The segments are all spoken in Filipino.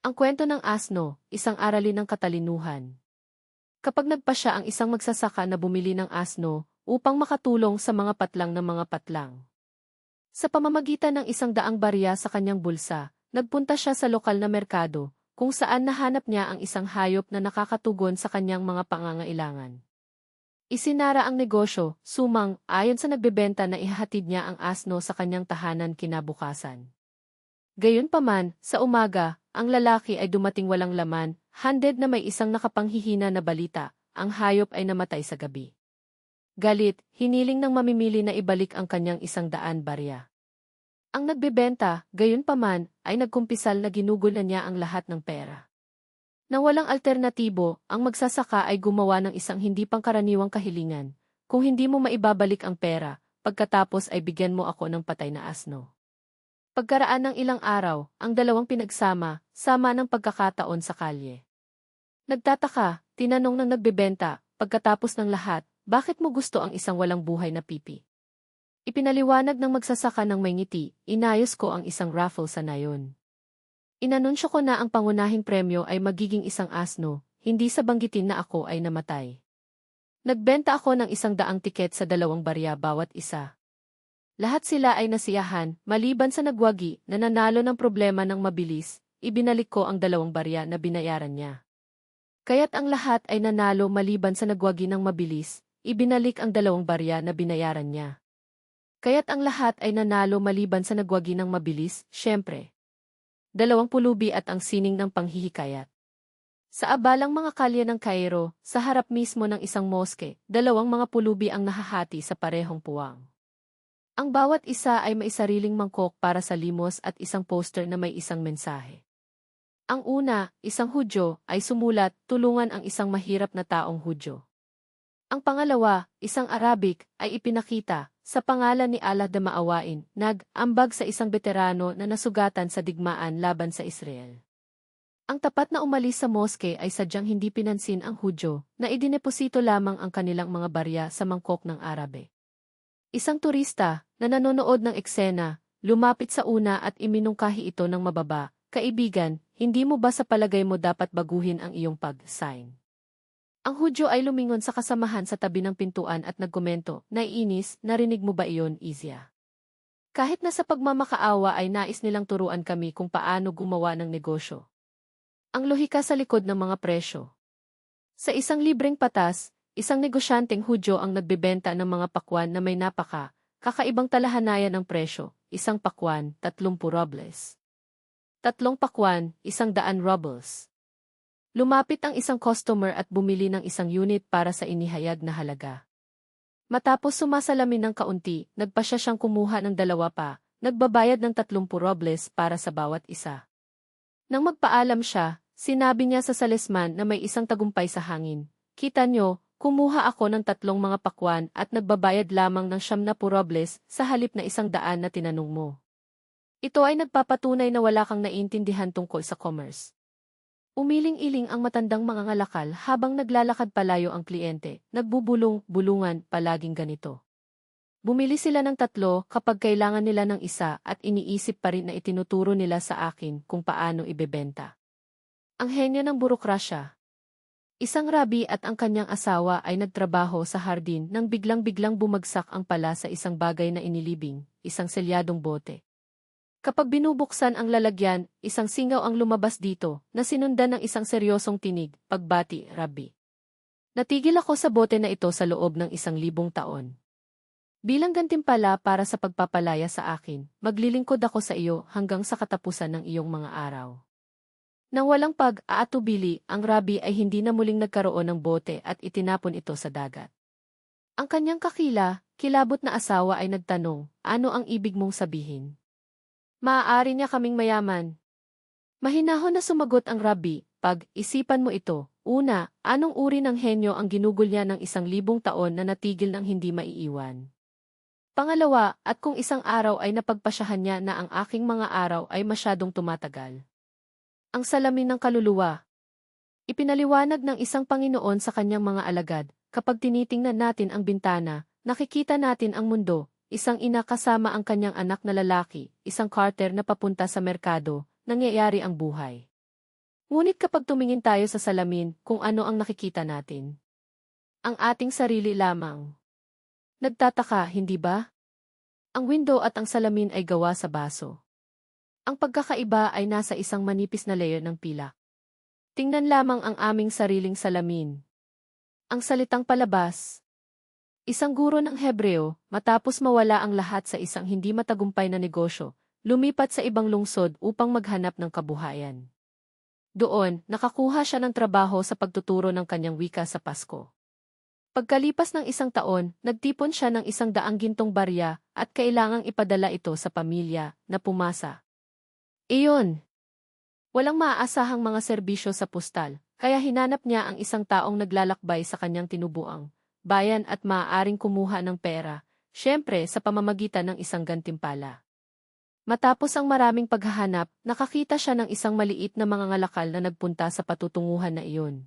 Ang kwento ng asno, isang aralin ng katalinuhan. Kapag nagpasya ang isang magsasaka na bumili ng asno upang makatulong sa mga patlang ng mga patlang. Sa pamamagitan ng isang daang barya sa kanyang bulsa, nagpunta siya sa lokal na merkado, kung saan nahanap niya ang isang hayop na nakakatugon sa kanyang mga pangangailangan. Isinara ang negosyo, sumang, ayon sa nagbebenta na ihahatid niya ang asno sa kanyang tahanan kinabukasan. Gayunpaman, sa umaga, ang lalaki ay dumating walang laman, handed na may isang nakapanghihina na balita, ang hayop ay namatay sa gabi. Galit, hiniling ng mamimili na ibalik ang kanyang isang daan barya. Ang nagbebenta, gayunpaman, ay nagkumpisal na ginugol na niya ang lahat ng pera. Nang walang alternatibo, ang magsasaka ay gumawa ng isang hindi pangkaraniwang kahilingan. Kung hindi mo maibabalik ang pera, pagkatapos ay bigyan mo ako ng patay na asno. Pagkaraan ng ilang araw, ang dalawang pinagsama, sama ng pagkakataon sa kalye. Nagtataka, tinanong ng nagbebenta, pagkatapos ng lahat, bakit mo gusto ang isang walang buhay na pipi? Ipinaliwanag ng magsasaka ng may ngiti, inayos ko ang isang raffle sa nayon. Inanunsyo ko na ang pangunahing premyo ay magiging isang asno, hindi sa banggitin na ako ay namatay. Nagbenta ako ng isang daang tiket sa dalawang barya bawat isa. Lahat sila ay nasiyahan, maliban sa nagwagi na nanalo ng problema ng mabilis, ibinalik ko ang dalawang barya na binayaran niya. Kaya't ang lahat ay nanalo maliban sa nagwagi ng mabilis, ibinalik ang dalawang barya na binayaran niya. Kaya't ang lahat ay nanalo maliban sa nagwagi ng mabilis, syempre. Dalawang pulubi at ang sining ng panghihikayat. Sa abalang mga kalye ng Cairo, sa harap mismo ng isang moske, dalawang mga pulubi ang nahahati sa parehong puwang. Ang bawat isa ay may sariling mangkok para sa limos at isang poster na may isang mensahe. Ang una, isang Hudyo, ay sumulat, tulungan ang isang mahirap na taong Hudyo. Ang pangalawa, isang Arabic, ay ipinakita, sa pangalan ni Allah na maawain, nag-ambag sa isang veterano na nasugatan sa digmaan laban sa Israel. Ang tapat na umalis sa moske ay sadyang hindi pinansin ang Hudyo, na idineposito lamang ang kanilang mga barya sa mangkok ng Arabe. Isang turista, na nanonood ng eksena, lumapit sa una at iminungkahi ito ng mababa, Kaibigan, hindi mo ba sa palagay mo dapat baguhin ang iyong pag-sign? Ang Hudyo ay lumingon sa kasamahan sa tabi ng pintuan at nagkomento, Naiinis, narinig mo ba iyon, Izia? Kahit na sa pagmamakaawa ay nais nilang turuan kami kung paano gumawa ng negosyo. Ang lohika sa likod ng mga presyo. Sa isang libreng patas, Isang negosyanteng Hudyo ang nagbebenta ng mga pakwan na may napaka, kakaibang talahanayan ng presyo, isang pakwan, 30 robles. Tatlong pakwan, isang daan rubles. Lumapit ang isang customer at bumili ng isang unit para sa inihayag na halaga. Matapos sumasalamin ng kaunti, nagpasya siyang kumuha ng dalawa pa, nagbabayad ng 30 robles para sa bawat isa. Nang magpaalam siya, sinabi niya sa salesman na may isang tagumpay sa hangin. Kita nyo, Kumuha ako ng tatlong mga pakwan at nagbabayad lamang ng siyam na purobles sa halip na isang daan na tinanong mo. Ito ay nagpapatunay na wala kang naintindihan tungkol sa commerce. Umiling-iling ang matandang mga ngalakal habang naglalakad palayo ang kliyente, nagbubulong-bulungan palaging ganito. Bumili sila ng tatlo kapag kailangan nila ng isa at iniisip pa rin na itinuturo nila sa akin kung paano ibebenta. Ang henyo ng burokrasya, Isang rabi at ang kanyang asawa ay nagtrabaho sa hardin nang biglang-biglang bumagsak ang pala sa isang bagay na inilibing, isang selyadong bote. Kapag binubuksan ang lalagyan, isang singaw ang lumabas dito, na sinundan ng isang seryosong tinig, pagbati, rabi. Natigil ako sa bote na ito sa loob ng isang libong taon. Bilang gantimpala para sa pagpapalaya sa akin, maglilingkod ako sa iyo hanggang sa katapusan ng iyong mga araw. Nang walang pag-aatubili, ang rabi ay hindi na muling nagkaroon ng bote at itinapon ito sa dagat. Ang kanyang kakila, kilabot na asawa ay nagtanong, ano ang ibig mong sabihin? Maaari niya kaming mayaman. Mahinahon na sumagot ang rabi, pag-isipan mo ito, una, anong uri ng henyo ang ginugol niya ng isang libong taon na natigil ng hindi maiiwan? Pangalawa, at kung isang araw ay napagpasyahan niya na ang aking mga araw ay masyadong tumatagal. Ang salamin ng kaluluwa. Ipinaliwanag ng isang Panginoon sa kanyang mga alagad, kapag tinitingnan natin ang bintana, nakikita natin ang mundo, isang ina kasama ang kanyang anak na lalaki, isang Carter na papunta sa merkado, nangyayari ang buhay. Ngunit kapag tumingin tayo sa salamin, kung ano ang nakikita natin. Ang ating sarili lamang. Nagtataka, hindi ba? Ang window at ang salamin ay gawa sa baso. Ang pagkakaiba ay nasa isang manipis na layer ng pila. Tingnan lamang ang aming sariling salamin. Ang salitang palabas. Isang guro ng Hebreo, matapos mawala ang lahat sa isang hindi matagumpay na negosyo, lumipat sa ibang lungsod upang maghanap ng kabuhayan. Doon, nakakuha siya ng trabaho sa pagtuturo ng kanyang wika sa Pasko. Pagkalipas ng isang taon, nagtipon siya ng isang daang gintong barya at kailangang ipadala ito sa pamilya na pumasa. Iyon. Walang maaasahang mga serbisyo sa postal, kaya hinanap niya ang isang taong naglalakbay sa kanyang tinubuang bayan at maaaring kumuha ng pera, syempre sa pamamagitan ng isang gantimpala. Matapos ang maraming paghahanap, nakakita siya ng isang maliit na mga ngalakal na nagpunta sa patutunguhan na iyon.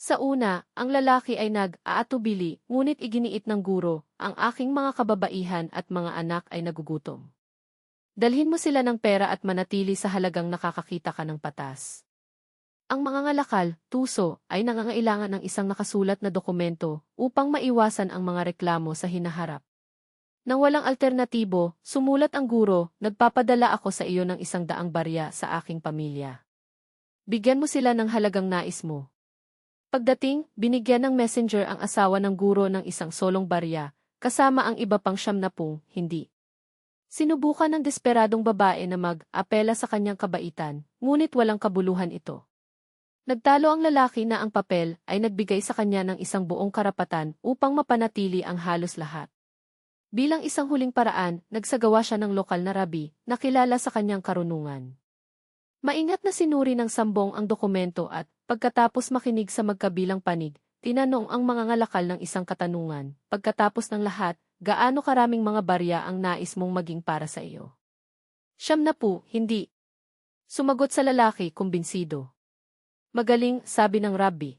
Sa una, ang lalaki ay nag-aatubili, ngunit iginiit ng guro, ang aking mga kababaihan at mga anak ay nagugutom. Dalhin mo sila ng pera at manatili sa halagang nakakakita ka ng patas. Ang mga ngalakal, tuso, ay nangangailangan ng isang nakasulat na dokumento upang maiwasan ang mga reklamo sa hinaharap. Nang walang alternatibo, sumulat ang guro, nagpapadala ako sa iyo ng isang daang barya sa aking pamilya. Bigyan mo sila ng halagang nais mo. Pagdating, binigyan ng messenger ang asawa ng guro ng isang solong barya, kasama ang iba pang siyam na pung, hindi. Sinubukan ng desperadong babae na mag-apela sa kanyang kabaitan, ngunit walang kabuluhan ito. Nagtalo ang lalaki na ang papel ay nagbigay sa kanya ng isang buong karapatan upang mapanatili ang halos lahat. Bilang isang huling paraan, nagsagawa siya ng lokal na rabi na kilala sa kanyang karunungan. Maingat na sinuri ng sambong ang dokumento at, pagkatapos makinig sa magkabilang panig, tinanong ang mga ngalakal ng isang katanungan, pagkatapos ng lahat, gaano karaming mga barya ang nais mong maging para sa iyo. Siyam na po, hindi. Sumagot sa lalaki, kumbinsido. Magaling, sabi ng rabbi.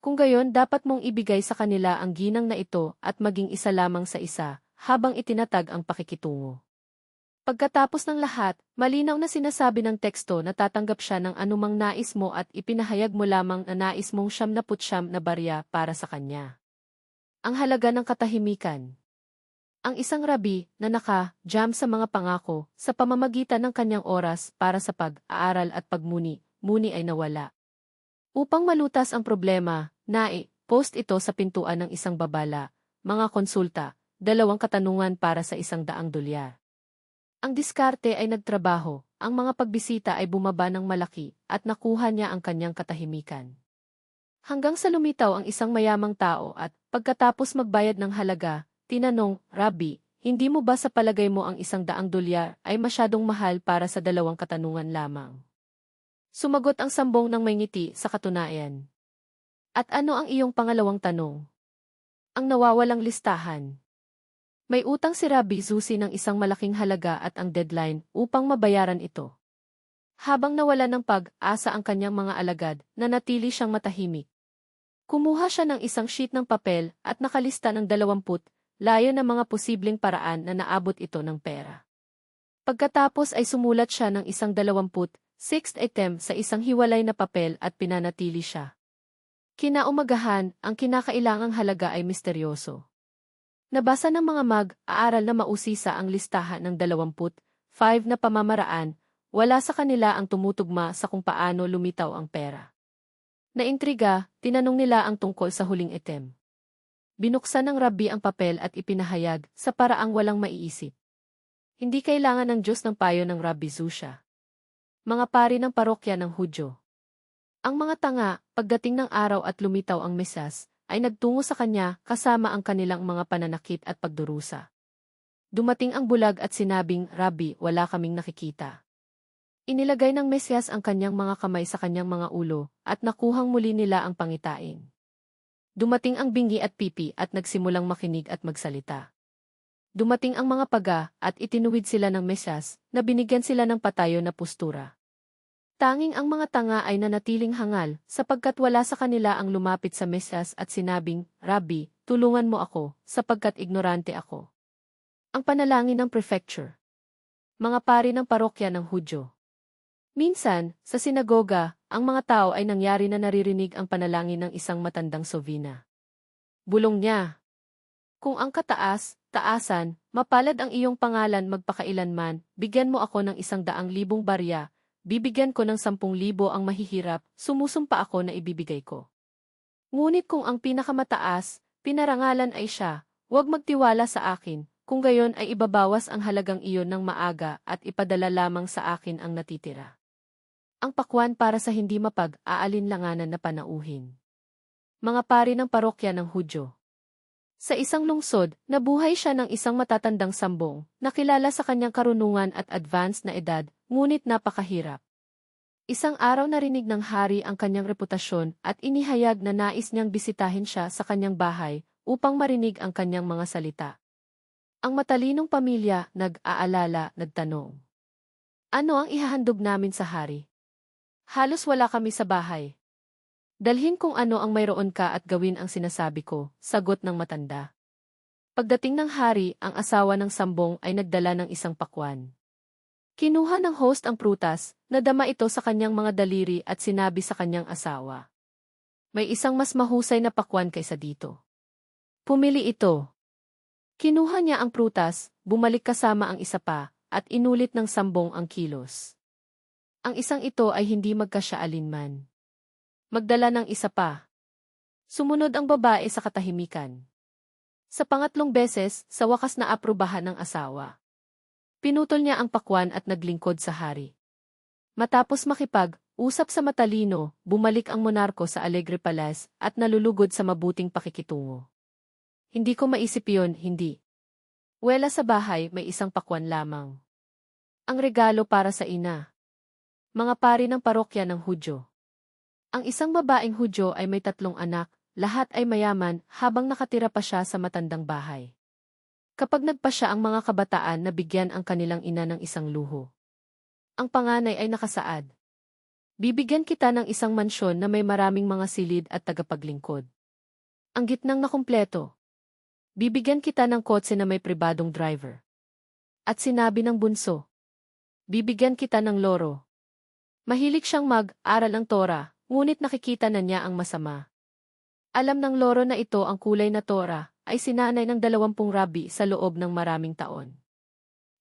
Kung gayon, dapat mong ibigay sa kanila ang ginang na ito at maging isa lamang sa isa, habang itinatag ang pakikitungo. Pagkatapos ng lahat, malinaw na sinasabi ng teksto na tatanggap siya ng anumang nais mo at ipinahayag mo lamang na nais mong siyam na putsyam na barya para sa kanya. Ang halaga ng katahimikan. Ang isang rabi na naka-jam sa mga pangako sa pamamagitan ng kanyang oras para sa pag-aaral at pagmuni, muni ay nawala. Upang malutas ang problema, nai-post ito sa pintuan ng isang babala, mga konsulta, dalawang katanungan para sa isang daang dolyar. Ang diskarte ay nagtrabaho, ang mga pagbisita ay bumaba ng malaki, at nakuha niya ang kanyang katahimikan. Hanggang sa lumitaw ang isang mayamang tao at, pagkatapos magbayad ng halaga, tinanong, Rabbi, hindi mo ba sa palagay mo ang isang daang dolyar ay masyadong mahal para sa dalawang katanungan lamang? Sumagot ang sambong ng may ngiti sa katunayan. At ano ang iyong pangalawang tanong? Ang nawawalang listahan. May utang si Rabbi Zusi ng isang malaking halaga at ang deadline upang mabayaran ito. Habang nawala ng pag-asa ang kanyang mga alagad, nanatili siyang matahimik. Kumuha siya ng isang sheet ng papel at nakalista ng dalawamput, layo na mga posibleng paraan na naabot ito ng pera. Pagkatapos ay sumulat siya ng isang dalawamput, sixth item sa isang hiwalay na papel at pinanatili siya. Kinaumagahan, ang kinakailangang halaga ay misteryoso. Nabasa ng mga mag-aaral na mausisa ang listahan ng 25 na pamamaraan, wala sa kanila ang tumutugma sa kung paano lumitaw ang pera. Naintriga, tinanong nila ang tungkol sa huling item. Binuksan ng rabbi ang papel at ipinahayag sa paraang walang maiisip. Hindi kailangan ng Diyos ng payo ng Rabbi Zusha. Mga pari ng parokya ng Hudyo. Ang mga tanga, pagdating ng araw at lumitaw ang mesas, ay nagtungo sa kanya kasama ang kanilang mga pananakit at pagdurusa. Dumating ang bulag at sinabing, Rabbi, wala kaming nakikita. Inilagay ng Mesyas ang kanyang mga kamay sa kanyang mga ulo, at nakuhang muli nila ang pangitain. Dumating ang bingi at pipi at nagsimulang makinig at magsalita. Dumating ang mga paga at itinuwid sila ng Mesyas, na binigyan sila ng patayo na postura. Tanging ang mga tanga ay nanatiling hangal, sapagkat wala sa kanila ang lumapit sa Mesyas at sinabing, Rabbi, tulungan mo ako, sapagkat ignorante ako. Ang panalangin ng prefecture. Mga pari ng parokya ng Hudyo. Minsan, sa sinagoga, ang mga tao ay nangyari na naririnig ang panalangin ng isang matandang sovina. Bulong niya. Kung ang kataas, taasan, mapalad ang iyong pangalan magpakailanman, bigyan mo ako ng isang daang libong barya, bibigyan ko ng sampung libo ang mahihirap, sumusumpa ako na ibibigay ko. Ngunit kung ang pinakamataas, pinarangalan ay siya, huwag magtiwala sa akin, kung gayon ay ibabawas ang halagang iyon ng maaga at ipadala lamang sa akin ang natitira. Ang pakwan para sa hindi mapag-aalinlanganan na panauhin. Mga pari ng parokya ng Hudyo. Sa isang lungsod, nabuhay siya ng isang matatandang sambong, nakilala sa kanyang karunungan at advanced na edad, ngunit napakahirap. Isang araw narinig ng hari ang kanyang reputasyon at inihayag na nais niyang bisitahin siya sa kanyang bahay upang marinig ang kanyang mga salita. Ang matalinong pamilya, nag-aalala, nagtanong. Ano ang ihahandog namin sa hari? Halos wala kami sa bahay. Dalhin kung ano ang mayroon ka at gawin ang sinasabi ko, sagot ng matanda. Pagdating ng hari, ang asawa ng sambong ay nagdala ng isang pakwan. Kinuha ng host ang prutas, nadama ito sa kanyang mga daliri at sinabi sa kanyang asawa. May isang mas mahusay na pakwan kaysa dito. Pumili ito. Kinuha niya ang prutas, bumalik kasama ang isa pa, at inulit ng sambong ang kilos. Ang isang ito ay hindi magkasya alinman. Magdala ng isa pa. Sumunod ang babae sa katahimikan. Sa pangatlong beses, sa wakas na aprubahan ng asawa. Pinutol niya ang pakwan at naglingkod sa hari. Matapos makipag, usap sa matalino, bumalik ang monarko sa Alegre Palace at nalulugod sa mabuting pakikitungo. Hindi ko maisip yon, hindi. Wela sa bahay, may isang pakwan lamang. Ang regalo para sa ina. Mga pari ng parokya ng Hudyo. Ang isang babaeng Hudyo ay may tatlong anak, lahat ay mayaman habang nakatira pa siya sa matandang bahay. Kapag nagpa siya ang mga kabataan na bigyan ang kanilang ina ng isang luho. Ang panganay ay nakasaad. Bibigyan kita ng isang mansyon na may maraming mga silid at tagapaglingkod. Ang gitnang nakumpleto. Bibigyan kita ng kotse na may pribadong driver. At sinabi ng bunso. Bibigyan kita ng loro. Mahilig siyang mag-aral ng Tora, ngunit nakikita na niya ang masama. Alam ng loro na ito ang kulay na tora, ay sinanay ng dalawampung rabi sa loob ng maraming taon.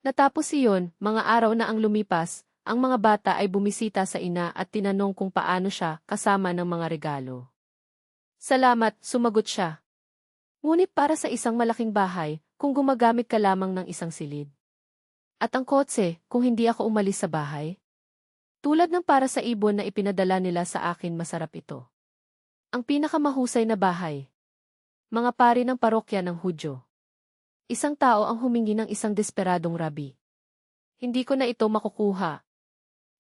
Natapos iyon, mga araw na ang lumipas, ang mga bata ay bumisita sa ina at tinanong kung paano siya kasama ng mga regalo. Salamat, sumagot siya. Ngunit para sa isang malaking bahay, kung gumagamit ka lamang ng isang silid. At ang kotse, kung hindi ako umalis sa bahay, tulad ng para sa ibon na ipinadala nila sa akin masarap ito. Ang pinakamahusay na bahay. Mga pari ng parokya ng Hudyo. Isang tao ang humingi ng isang desperadong rabi. Hindi ko na ito makukuha.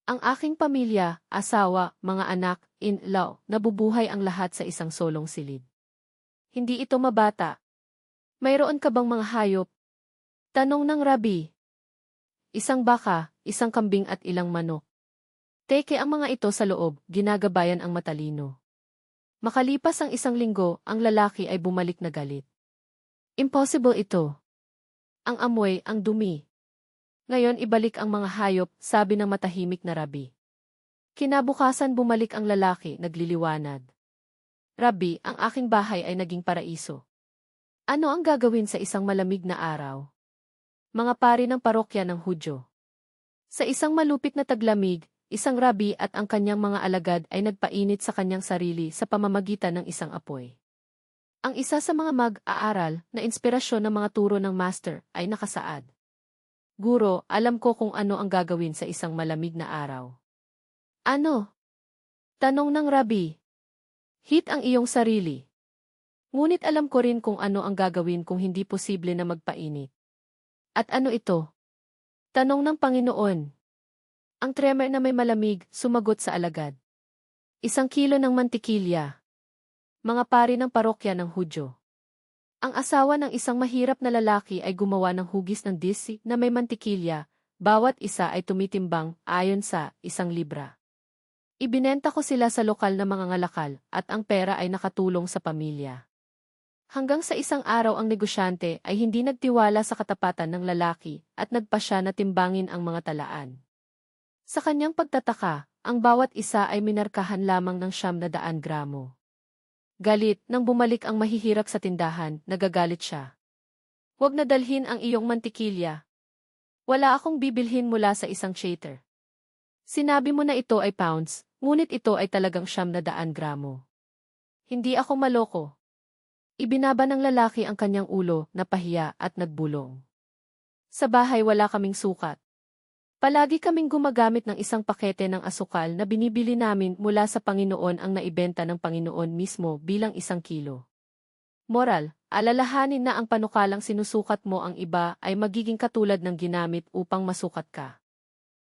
Ang aking pamilya, asawa, mga anak, in-law, nabubuhay ang lahat sa isang solong silid. Hindi ito mabata. Mayroon ka bang mga hayop? Tanong ng rabi. Isang baka, isang kambing at ilang manok. Teke ang mga ito sa loob, ginagabayan ang matalino. Makalipas ang isang linggo, ang lalaki ay bumalik na galit. Impossible ito. Ang amoy, ang dumi. Ngayon ibalik ang mga hayop, sabi ng matahimik na rabi. Kinabukasan bumalik ang lalaki, nagliliwanag. Rabi, ang aking bahay ay naging paraiso. Ano ang gagawin sa isang malamig na araw? Mga pari ng parokya ng Hudyo. Sa isang malupit na taglamig, Isang rabi at ang kanyang mga alagad ay nagpainit sa kanyang sarili sa pamamagitan ng isang apoy. Ang isa sa mga mag-aaral na inspirasyon ng mga turo ng master ay nakasaad. Guro, alam ko kung ano ang gagawin sa isang malamig na araw. Ano? Tanong ng rabi. Hit ang iyong sarili. Ngunit alam ko rin kung ano ang gagawin kung hindi posible na magpainit. At ano ito? Tanong ng Panginoon. Ang tremor na may malamig, sumagot sa alagad. Isang kilo ng mantikilya. Mga pari ng parokya ng Hudyo. Ang asawa ng isang mahirap na lalaki ay gumawa ng hugis ng disi na may mantikilya, bawat isa ay tumitimbang ayon sa isang libra. Ibinenta ko sila sa lokal na mga ngalakal at ang pera ay nakatulong sa pamilya. Hanggang sa isang araw ang negosyante ay hindi nagtiwala sa katapatan ng lalaki at nagpa siya na timbangin ang mga talaan. Sa kanyang pagtataka, ang bawat isa ay minarkahan lamang ng siyam na daan gramo. Galit, nang bumalik ang mahihirap sa tindahan, nagagalit siya. Huwag na dalhin ang iyong mantikilya. Wala akong bibilhin mula sa isang shater. Sinabi mo na ito ay pounds, ngunit ito ay talagang siyam na daan gramo. Hindi ako maloko. Ibinaba ng lalaki ang kanyang ulo, napahiya at nagbulong. Sa bahay wala kaming sukat. Palagi kaming gumagamit ng isang pakete ng asukal na binibili namin mula sa Panginoon ang naibenta ng Panginoon mismo bilang isang kilo. Moral, alalahanin na ang panukalang sinusukat mo ang iba ay magiging katulad ng ginamit upang masukat ka.